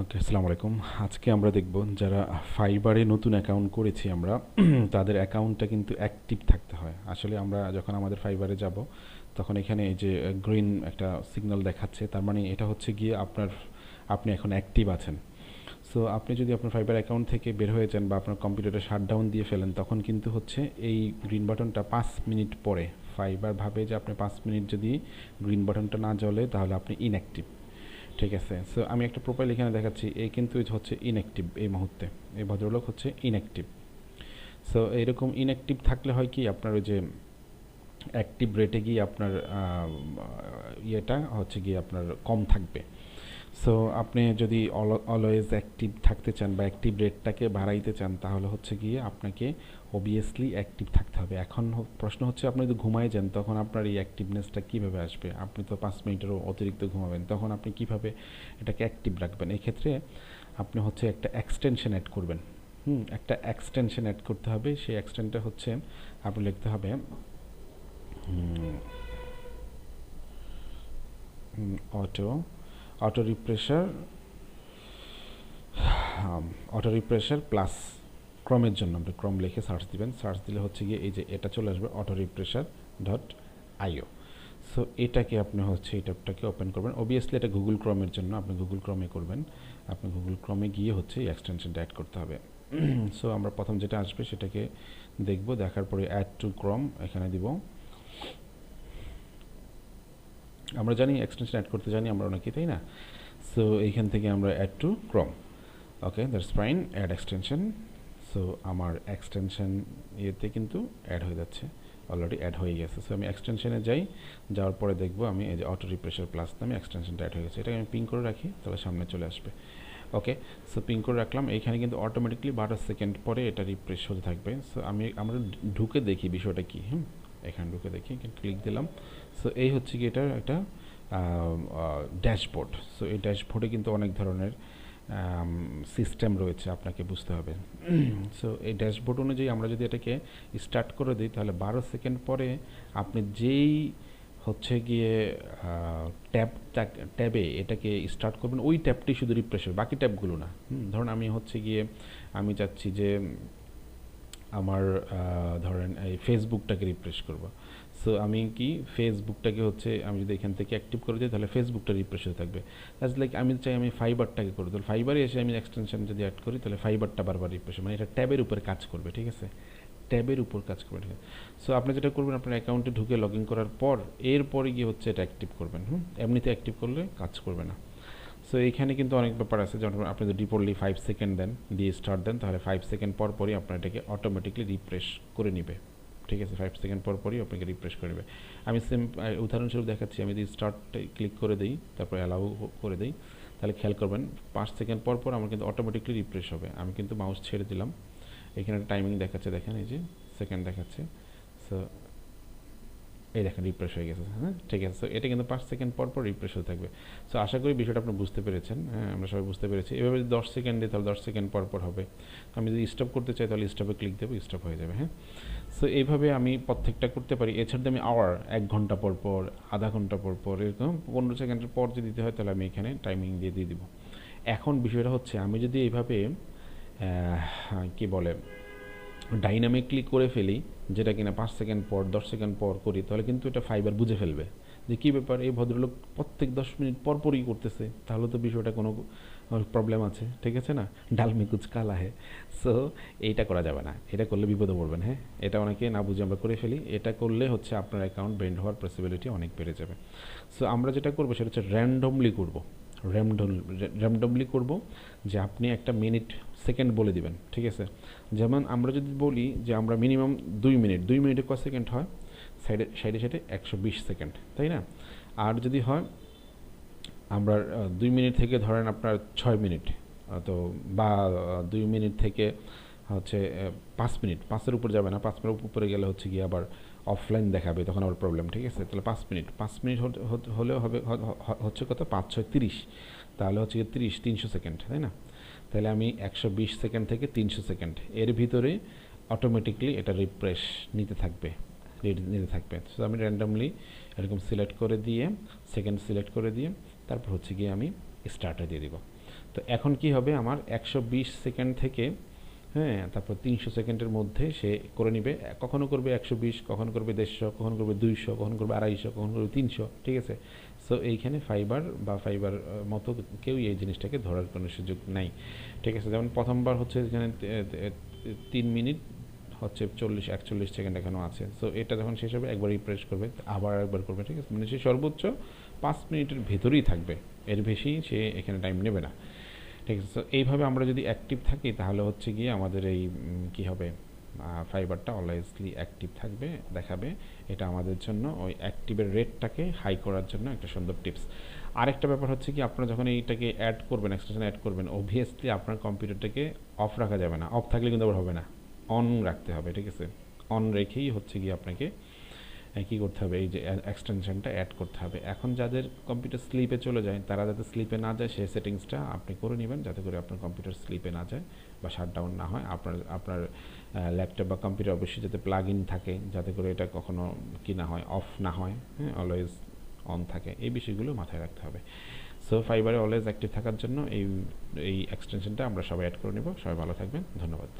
ওকে, আসসালামু আলাইকুম। আজকে আমরা দেখব যারা ফাইবারে নতুন অ্যাকাউন্ট করেছি আমরা, তাদের অ্যাকাউন্টটা কিন্তু অ্যাক্টিভ থাকতে হয়। আসলে আমরা যখন আমাদের ফাইবারে যাব, তখন এখানে এই যে গ্রিন একটা সিগন্যাল দেখাচ্ছে, তার মানে এটা হচ্ছে গিয়ে আপনার, আপনি এখন অ্যাক্টিভ আছেন। সো আপনি যদি আপনার ফাইবার অ্যাকাউন্ট থেকে বের হয়ে যান বা আপনার কম্পিউটারে শাটডাউন দিয়ে ফেলেন, তখন কিন্তু হচ্ছে এই গ্রিন বাটনটা পাঁচ মিনিট পরে ফাইবার ভাবে যে আপনি পাঁচ মিনিট যদি গ্রিন বাটনটা না জ্বলে, তাহলে আপনি ইনঅ্যাক্টিভ ঠিক আছে। সো আমি একটা প্রোফাইল এখানে দেখাচ্ছি। এই কিন্তু হচ্ছে ইনঅ্যাক্টিভ এই মুহূর্তে। এই ভদ্রলোক হচ্ছে ইনঅ্যাক্টিভ সো এরকম ইনঅ্যাক্টিভ থাকলে হয় কি? আপনার ওই যে অ্যাক্টিভ রেটে গিয়ে আপনার ইয়েটা হচ্ছে গিয়ে আপনার কম থাকবে। সো আপনি যদি অলওয়েজ অ্যাক্টিভ থাকতে চান বা অ্যাক্টিভ রেটটাকে বাড়াইতে চান, তাহলে হচ্ছে গিয়ে আপনাকে অবভিয়াসলি অ্যাক্টিভ থাকতে হবে। এখন প্রশ্ন হচ্ছে, আপনি যদি ঘুমায় যান, তখন আপনার এই অ্যাক্টিভনেসটা কীভাবে আসবে? আপনি তো পাঁচ মিনিটেরও অতিরিক্ত ঘুমাবেন, তখন আপনি কীভাবে এটাকে অ্যাক্টিভ রাখবেন? এই ক্ষেত্রে আপনি হচ্ছে একটা এক্সটেনশন অ্যাড করবেন। হুম, একটা এক্সটেনশন অ্যাড করতে হবে। সেই এক্সটেনটা হচ্ছে আপনি লিখতে হবে auto auto refresher auto refresher plus ক্রমের জন্য আপনি ক্রম লিখে সার্চ দিবেন। সার্চ দিলে হচ্ছে গিয়ে এই যে এটা চলে আসবে auto refresher dot io so এটাকে আপনি হচ্ছে এই ট্যাবটাকে ওপেন করবেন। অবভিয়াসলি এটা গুগল ক্রমের জন্য আপনি গুগল ক্রমে করবেন। আপনি গুগল ক্রমে গিয়ে হচ্ছে এই এক্সটেনশনটা অ্যাড করতে হবে। সো আমরা প্রথম যেটা আসবে সেটাকে দেখব। দেখার পরে অ্যাড টু ক্রম এখানে দিব। আমরা জানি এক্সটেনশন অ্যাড করতে জানি, আমরা অনেকেই, তাই না? সো এইখান থেকে আমরা add to Chrome okay that's fine add extension so আমার এক্সটেনশন ইয়েতে কিন্তু অ্যাড হয়ে যাচ্ছে অলরেডি অ্যাড হয়ে গেছে। সো আমি এক্সটেনশনে যাই, যাওয়ার পরে দেখব আমি এই যে অটো রিপ্রেশার প্লাস নামে এক্সটেনশনটা অ্যাড হয়ে গেছে। এটাকে আমি পিং করে রাখি, তাহলে সামনে চলে আসবে। ওকে সো পিং করে রাখলাম। এইখানে কিন্তু অটোমেটিকলি বারো সেকেন্ড পরে এটা রিপ্রেস হতে থাকবে। সো আমি, আমরা ঢুকে দেখি বিষয়টা কী, হুম? এখানে ঢুকে দেখি ক্লিক দিলাম। সো এই হচ্ছে কি এটার একটা ড্যাশবোর্ড সো এই ড্যাশবোর্ডে কিন্তু অনেক ধরনের সিস্টেম রয়েছে, আপনাকে বুঝতে হবে। সো এই ড্যাশবোর্ড অনুযায়ী আমরা যদি এটাকে স্টার্ট করে দিই, তাহলে বারো সেকেন্ড পরে আপনি যেই হচ্ছে গিয়ে ট্যাব ট্যাবে এটাকে স্টার্ট করবেন, ওই ট্যাবটি শুধু রিপ্রেস হবে, বাকি ট্যাবগুলো না। ধরুন আমি হচ্ছে গিয়ে, আমি চাচ্ছি যে আমার ধরেন এই ফেসবুকটাকে রিফ্রেশ করব। সো আমি কি ফেসবুকটাকে হচ্ছে আমি যদি এখান থেকে অ্যাক্টিভ করে দিই, তাহলে ফেসবুকটা রিফ্রেশ হয়ে থাকবে। দ্যাটস লাইক আমি চাই আমি ফাইবারটাকে করব তাহলে ফাইবারে এসে আমি এক্সটেনশন যদি অ্যাড করি, তাহলে ফাইবারটা বারবার রিফ্রেশ মানে এটা ট্যাবের উপরে কাজ করবে, ঠিক আছে? ট্যাবের উপর কাজ করবে, ঠিক আছে? সো আপনি যেটা করবেন, আপনার অ্যাকাউন্টে ঢুকে লগ ইন করার পর, এরপরে গিয়ে হচ্ছে এটা অ্যাক্টিভ করবেন, হুম? এমনিতে অ্যাক্টিভ করলে কাজ করবে না। সো এইখানে কিন্তু অনেক ব্যাপার আছে। যেমন আপনি যদি ডিপোর্টলি ফাইভ সেকেন্ড দেন, দিয়ে স্টার্ট দেন, তাহলে ফাইভ সেকেন্ড পর পরই আপনার এটাকে অটোমেটিকলি রিফ্রেশ করে নেবে। ঠিক আছে? ফাইভ সেকেন্ড পর পরই আপনাকে রিফ্রেশ করে নেবে। আমি সিম উদাহরণস্বরূপ দেখাচ্ছি। আমি যদি স্টার্টে ক্লিক করে দিই, তারপরে অ্যালাউ করে দিই, তাহলে খেয়াল করবেন, পাঁচ সেকেন্ড পর পর আমার কিন্তু অটোমেটিকলি রিফ্রেশ হবে। আমি কিন্তু মাউস ছেড়ে দিলাম। এখানে টাইমিং দেখাচ্ছে, দেখেন এই যে সেকেন্ড দেখাচ্ছে। সো এই দেখেন রিফ্রেশ হয়ে গেছে হ্যাঁ? ঠিক আছে সো এটা কিন্তু পাঁচ সেকেন্ড পর পর রিফ্রেশ হতে থাকবে। সো আশা করি বিষয়টা আপনি বুঝতে পেরেছেন হ্যাঁ আমরা সবাই বুঝতে পেরেছি। এভাবে যদি দশ সেকেন্ডে তাহলে দশ সেকেন্ড পর পর হবে। আমি যদি স্টপ করতে চাই, তাহলে স্টপে ক্লিক দেবো স্টপ হয়ে যাবে হ্যাঁ? সো এইভাবে আমি প্রত্যেকটা করতে পারি, এছাড়া আমি আওয়ার এক ঘণ্টা পর পর, আধা ঘণ্টা পর পর, এরকম পনেরো সেকেন্ডের পর যদি দিতে হয়, তাহলে আমি এখানে টাইমিং দিয়ে দিয়ে দিব। এখন বিষয়টা হচ্ছে, আমি যদি এইভাবে কি বলে ডাইনামিকলি করে ফেলি, যেটা কিনা পাঁচ সেকেন্ড পর, দশ সেকেন্ড পর করি, তাহলে কিন্তু এটা ফাইবার বুঝে ফেলবে। যে কী ব্যাপার, এই ভদ্রলোক প্রত্যেক দশ মিনিট পর পরই করতেছে, তাহলে তো বিষয়টা কোনো প্রবলেম আছে, ঠিক আছে না? ডালমি কুচ কালা হে সো এইটা করা যাবে না, এটা করলে বিপদে পড়বেন হ্যাঁ? এটা অনেকে না বুঝে আমরা করে ফেলি, এটা করলে হচ্ছে আপনার অ্যাকাউন্ট ব্রেন্ড হওয়ার পসিবিলিটি অনেক বেড়ে যাবে। সো আমরা যেটা করব, সেটা হচ্ছে র্যান্ডমলি করব। র্যামডমলি করব যে আপনি একটা মিনিট সেকেন্ড বলে দিবেন, ঠিক আছে? যেমন আমরা যদি বলি যে আমরা মিনিমাম দুই মিনিট, দুই মিনিটে ক সেকেন্ড হয়? সাইডে সাইডে সাইডে একশো বিশ সেকেন্ড তাই না? আর যদি হয়, আমরা দুই মিনিট থেকে ধরেন আপনার ছয় মিনিট তো বা দুই মিনিট থেকে হচ্ছে পাঁচ মিনিট, পাঁচের উপর যাবে না, পাঁচ মিনিট উপরে গেলে হচ্ছে গিয়ে আবার অফলাইন দেখাবে, তখন আবার প্রবলেম ঠিক আছে? তাহলে পাঁচ মিনিট পাঁচ মিনিট হলেও হবে হচ্ছে কত? পাঁচ, ছয়, তিরিশ। তাহলে হচ্ছে তিরিশ, তিনশো সেকেন্ড তাই না? তাহলে আমি একশো বিশ সেকেন্ড থেকে তিনশো সেকেন্ড এর ভিতরে অটোমেটিকলি এটা রিফ্রেশ নিতে থাকবে নিতে থাকবে। সো আমি র্যান্ডামলি এরকম সিলেক্ট করে দিয়ে সেকেন্ড সিলেক্ট করে দিয়ে, তারপর হচ্ছে গিয়ে আমি স্টার্টে দিয়ে দিব। তো এখন কি হবে? আমার একশো বিশ সেকেন্ড থেকে হ্যাঁ তারপর তিনশো সেকেন্ডের মধ্যে সে করে নিবে। কখনো করবে একশো বিশ, কখনো করবে দেড়শো, কখনো করবে দুইশো, কখনো করবে আড়াইশো, কখনো করবে তিনশো, ঠিক আছে? সো এইখানে ফাইবার বা ফাইবার মতো কেউই এই জিনিসটাকে ধরার কোনো সুযোগ নাই, ঠিক আছে? যেমন প্রথমবার হচ্ছে এখানে তিন মিনিট হচ্ছে চল্লিশ, একচল্লিশ সেকেন্ড এখনও আছে। সো এটা যখন শেষ হবে, একবার রিপ্রেস করবে, আবার একবার করবে, ঠিক আছে? মানে সে সর্বোচ্চ পাঁচ মিনিটের ভেতরেই থাকবে। এর বেশি সে এখানে টাইম নেবে না। ঠিক আছে, তো এইভাবে আমরা যদি অ্যাক্টিভ থাকি, তাহলে হচ্ছে গিয়ে আমাদের এই কী হবে ফাইবারটা অলওয়েজলি অ্যাক্টিভ থাকবে, দেখাবে। এটা আমাদের জন্য ওই অ্যাক্টিভের রেটটাকে হাই করার জন্য একটা সুন্দর টিপস আরেকটা ব্যাপার হচ্ছে কি, আপনারা যখন এইটাকে অ্যাড করবেন এক্সটেনশন অ্যাড করবেন অবভিয়াসলি আপনার কম্পিউটারটাকে অফ রাখা যাবে না। অফ থাকলে কিন্তু আবার হবে না। অন রাখতে হবে, ঠিক আছে? অন রেখেই হচ্ছে গিয়ে আপনাকে কী করতে হবে, এই যে এক্সটেনশনটা অ্যাড করতে হবে। এখন যাদের কম্পিউটার স্লিপে চলে যায়, তারা যাতে স্লিপে না যায়, সেই সেটিংসটা আপনি করে নেবেন, যাতে করে আপনার কম্পিউটার স্লিপে না যায় বা শাটডাউন না হয়। আপনার আপনার ল্যাপটপ বা কম্পিউটার অবশ্যই যাতে প্লাগ ইন থাকে, যাতে করে এটা কখনো কি না হয় অফ না হয় হ্যাঁ অলওয়েজ অন থাকে। এই বিষয়গুলো মাথায় রাখতে হবে। সো ফাইবারে অলওয়েজ অ্যাক্টিভ থাকার জন্য এই এই এক্সটেনশনটা আমরা সবাই অ্যাড করে নেব। সবাই ভালো থাকবেন। ধন্যবাদ।